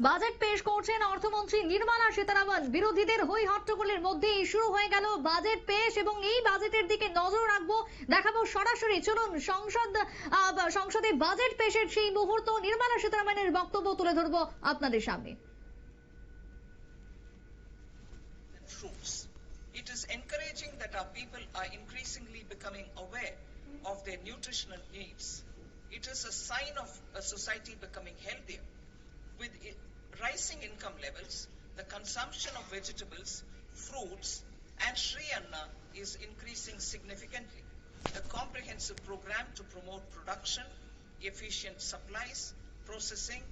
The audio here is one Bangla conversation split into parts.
বাজেট পেশ করছেন অর্থমন্ত্রী নির্মলা সীতারামন বিরোধীদের হই হট্টগোলের মধ্যেই শুরু হয়ে গেল বাজেট পেশ এবং এই বাজেটের দিকে নজর রাখব দেখাবো সরাসরি চলুন সংসদ সংসদে বাজেট পেশের সেই মুহূর্ত নির্মলা সীতারামনের বক্তব্য তুলে ধরবো আপনাদের সামনে. It is encouraging that our people are increasingly becoming aware of their nutritional needs. It is a sign of a society becoming healthier. With rising income levels, the consumption of vegetables, fruits, and Sri Anna is increasing significantly. A comprehensive program to promote production, efficient supplies, processing,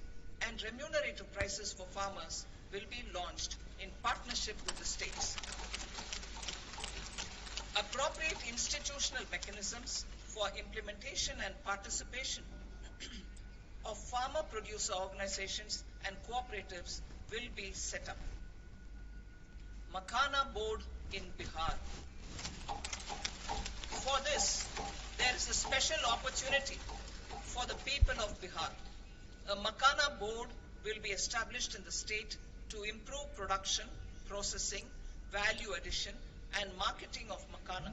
and remunerative prices for farmers will be launched in partnership with the states. Appropriate institutional mechanisms for implementation and participation of farmer producer organizations and cooperatives will be set up. Makana board in Bihar. For this, there is a special opportunity for the people of Bihar. A Makana board will be established in the state to improve production, processing, value addition, and marketing of Makana.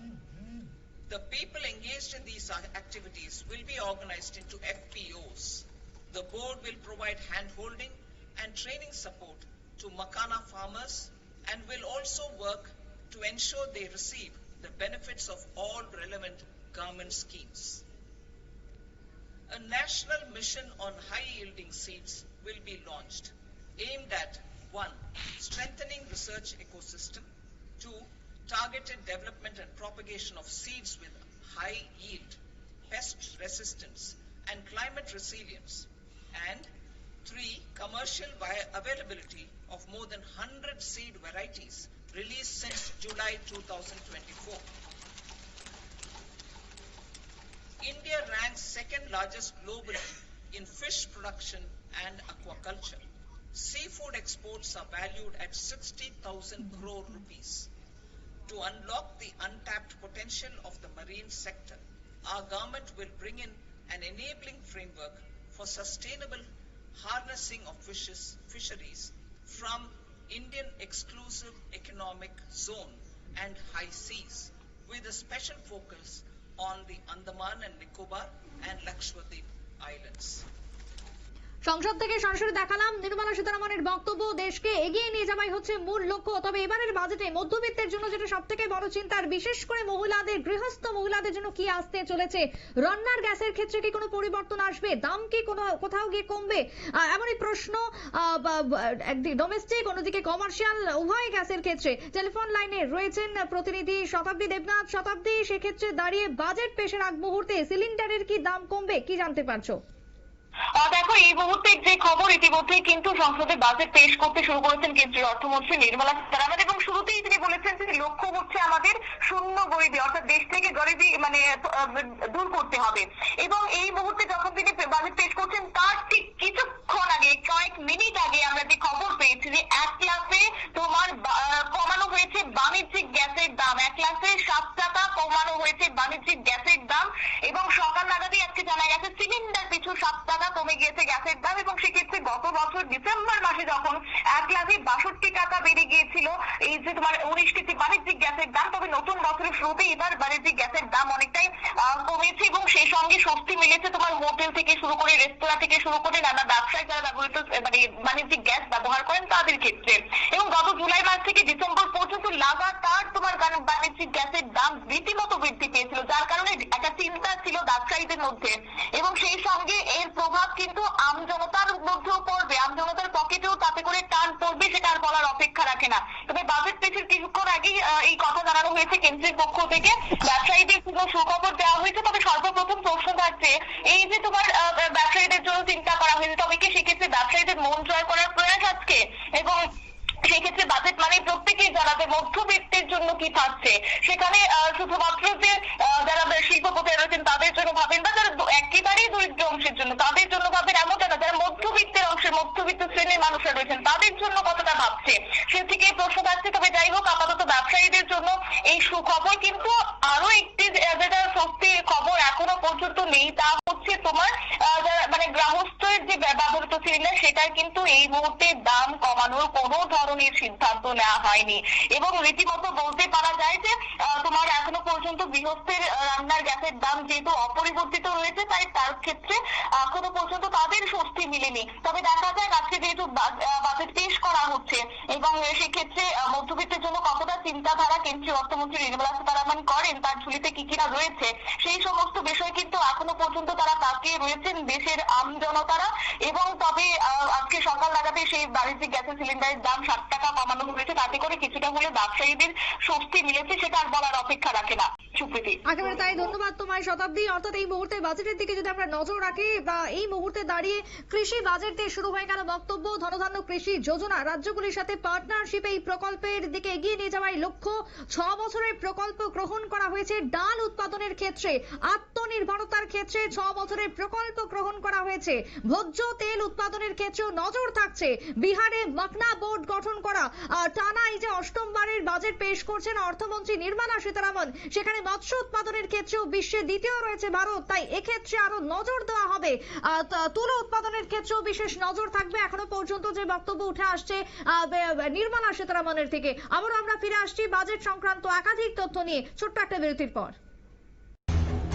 The people engaged in these activities will be organized into FPOs. The board will provide hand-holding and training support to Makana farmers and will also work to ensure they receive the benefits of all relevant government schemes. A national mission on high yielding seeds will be launched, aimed at 1. Strengthening research ecosystem, 2. Targeted development and propagation of seeds with high yield, pest resistance, and climate resilience, and 3. Commercial availability of more than 100 seed varieties released since July 2024. India ranks second largest globally in fish production and aquaculture. Seafood exports are valued at 60,000 crore rupees. To unlock the untapped potential of the marine sector, our government will bring in an enabling framework for sustainable harnessing of fishes, fisheries from Indian exclusive economic zone and high seas with a special focus on the Andaman and Nicobar and Lakshadweep islands. সংসদ থেকে সরাসরি দেখালাম নির্মলা সীতারামনের বক্তব্য, দেশকে এগিয়ে নিয়ে যাওয়াই হচ্ছে মূল লক্ষ্য। তবে এবারের বাজেটে মধ্যবিত্তের জন্য যেটা সব থেকে বড় চিন্তার, বিশেষ করে মহিলাদের, গৃহস্থ মহিলাদের জন্য কি আসতে চলেছে? রান্নার গ্যাসের ক্ষেত্রে কি কোনো পরিবর্তন আসবে? দাম কি কোনো, কোথাও গিয়ে কমবে? এমনই প্রশ্ন একদিকে ডোমেস্টিক অন্যদিকে কমার্শিয়াল উভয় গ্যাসের ক্ষেত্রে। টেলিফোন লাইনে রয়েছেন প্রতিনিধি শতাব্দী দেবনাথ। শতাব্দী, সেক্ষেত্রে দাঁড়িয়ে বাজেট পেশের আগ মুহূর্তে সিলিন্ডারের কি দাম কমবে, কি জানতে পারছ? দেখো, এই মুহূর্তে যে খবর ইতিমধ্যেই কিন্তু সংসদে বাজেট পেশ করতে শুরু করেছেন কেন্দ্রীয় অর্থমন্ত্রী নির্মলা সীতারামন এবং শুরুতেই তিনি বলেছেন যে লক্ষ্য হচ্ছে আমাদের শূন্য গরিবি, অর্থাৎ দেশ থেকে গরিবি মানে দূর করতে হবে। এবং এই মুহূর্তে যখন তিনি বাজেট পেশ করছেন, তার ঠিক কিছুক্ষণ আগে, কয়েক মিনিট আগে আমরা যে খবর পেয়েছি যে এক ক্লাসে তোমার কমানো হয়েছে বাণিজ্যিক গ্যাসের দাম। এক ক্লাসে সাত টাকা কমানো হয়েছে বাণিজ্যিক গ্যাসের দাম এবং সকাল নাগাদই আজকে জানা গেছে সিলিন্ডার পিছু সাত টাকা কমে গিয়েছে গ্যাসের দাম এবং সেক্ষেত্রে গত বছর মাসে যখন এক গ্লাসে বাষট্টি টাকা বেড়ে গিয়েছিল, এই যে তোমার উনিশটি বাণিজ্যিক গ্যাসের দাম, তবে নতুন বছরের শুরুতে এবার বাণিজ্যিক গ্যাসের দাম অনেকটাই কমেছে এবং সেই সঙ্গে স্বস্তি মিলেছে তোমার হোটেল থেকে শুরু করে রেস্তোরাঁ থেকে শুরু করে নানা ব্যবসায় যারা ব্যবহৃত মানে বাণিজ্যিক গ্যাস ব্যবহার করেন তাদের ক্ষেত্রে। এবং গত জুলাই মাস থেকে ডিসেম্বর পর্যন্ত লাগাতার তোমার বাণিজ্যিক গ্যাসের দাম রীতিমতো বৃদ্ধি পেয়েছিল, যার কারণে একটা চিন্তা ছিল ব্যবসায়ীদের মধ্যে। এবং সেই সঙ্গে এর প্রভাব কিন্তু আমজনতার মধ্যেও পড়বে আমজনতার পকেটেও তাতে করে টান পড়বে সেটা আর বলার অপেক্ষা রাখে না। তবে বাজেট পেশের কিছুক্ষণ আগেই এই কথা জানানো হয়েছে কেন্দ্রের পক্ষ থেকে। ব্যবসায়ীদের কোনো সুখবর দেওয়া হয়েছে, তবে সর্বপ্রথম প্রশ্ন থাকছে, এই যে তোমার ব্যবসায়ীদের জন্য চিন্তা করা হয়েছে, তবে কি সেক্ষেত্রে ব্যবসায়ীদের মন জয় করার প্রয়াস আজকে? এবং সেক্ষেত্রে বাজেট মানে প্রত্যেকেই জানাবে, মধ্যবিত্তের জন্য কি থাকছে? সেখানে শুধুমাত্র যে যারা আছেন তাদের জন্য ভাবেন বা যারা একেবারেই দরিদ্র অংশের জন্য, তাদের জন্য ভাবেন এমনটা না যারা মধ্যবিত্তের অংশের মধ্যবিত্ত শ্রেণির মানুষরা রয়েছেন, তাদের জন্য কতটা ভাবছে? সে থেকে প্রশ্ন থাকছে তবে যাই হোক, আপাতত ব্যবসায়ীদের জন্য এই সুখবর, কিন্তু আরও একটি যেটা সত্যি খবর এখনও পর্যন্ত নেই, তা তোমার মানে গ্রাহস্থের যে ব্যবহৃত সিলিন্ডার, সেটার কিন্তু এই মুহূর্তে দাম কমানোর কোনো ধরনের সিদ্ধান্ত নেওয়া হয়নি। এবং রীতিমতো বলতে পারা যায় যে তোমার এখনও পর্যন্ত গৃহস্থের রান্নার গ্যাসের দাম যেহেতু অপরিবর্তিত রয়েছে তাই তার ক্ষেত্রে পর্যন্ত স্বস্তি মিলেনি। তবে দেখা যাক আজকে যেহেতু বাজেট পেশ করা হচ্ছে, এবং সেক্ষেত্রে মধ্যবিত্তের জন্য কতটা চিন্তাধারা কেন্দ্রীয় অর্থমন্ত্রী নির্মলা সীতারামন করেন, তার ঝুলিতে কি কিনা রয়েছে, সেই সমস্ত বিষয় কিন্তু এখনও পর্যন্ত তারা তাকিয়ে রয়েছেন দেশের আম জনতারা, এবং তবে আজকে সকাল লাগাতে সেই বাণিজ্যিক গ্যাসের সিলিন্ডারের দাম ষাট টাকা কমানো হয়েছে, তাতে করে কিছুটা হলে ব্যবসায়ীদের স্বস্তি মিলেছে, সেটা আর বলার অপেক্ষা রাখে না। তাই, ধন্যবাদ তোমায় শতাব্দী। অর্থাৎ এই মুহূর্তে বাজেটের দিকে যদি আমরা নজর রাখি, বা এই মুহূর্তে দাঁড়িয়ে কৃষি বাজেট শুরু হয়ে গেল বক্তব্য? ধনধান্য কৃষি যোজনা রাজ্যগুলির সাথে এই প্রকল্পের দিকে এগিয়ে নিয়ে যাওয়ার লক্ষ্য। ছ বছরের প্রকল্প গ্রহণ করা হয়েছে ডাল উৎপাদনের ক্ষেত্রে, আত্মনির্ভরতার ক্ষেত্রে ছ বছরের প্রকল্প গ্রহণ করা হয়েছে। ভোজ্য তেল উৎপাদনের ক্ষেত্রেও নজর থাকছে। বিহারে মাকনা বোর্ড গঠন করা টানা এই যে অষ্টমবারের বাজেট পেশ করছেন অর্থমন্ত্রী নির্মলা সীতারামন, সেখানে মৎস্য উৎপাদনের ক্ষেত্রেও বিশ্বে দ্বিতীয় রয়েছে ভারত, তাই এক্ষেত্রে আরও নজর দেওয়া হবে। তুলো উৎপাদনের ক্ষেত্রেও বিশেষ নজর থাকবে। এখনও পর্যন্ত যে বক্তব্য উঠে আসছে নির্মলা সীতারামনের থেকে, আবারও আমরা ফিরে আসছি বাজেট সংক্রান্ত একাধিক তথ্য নিয়ে ছোট্ট একটা বিরতির পর।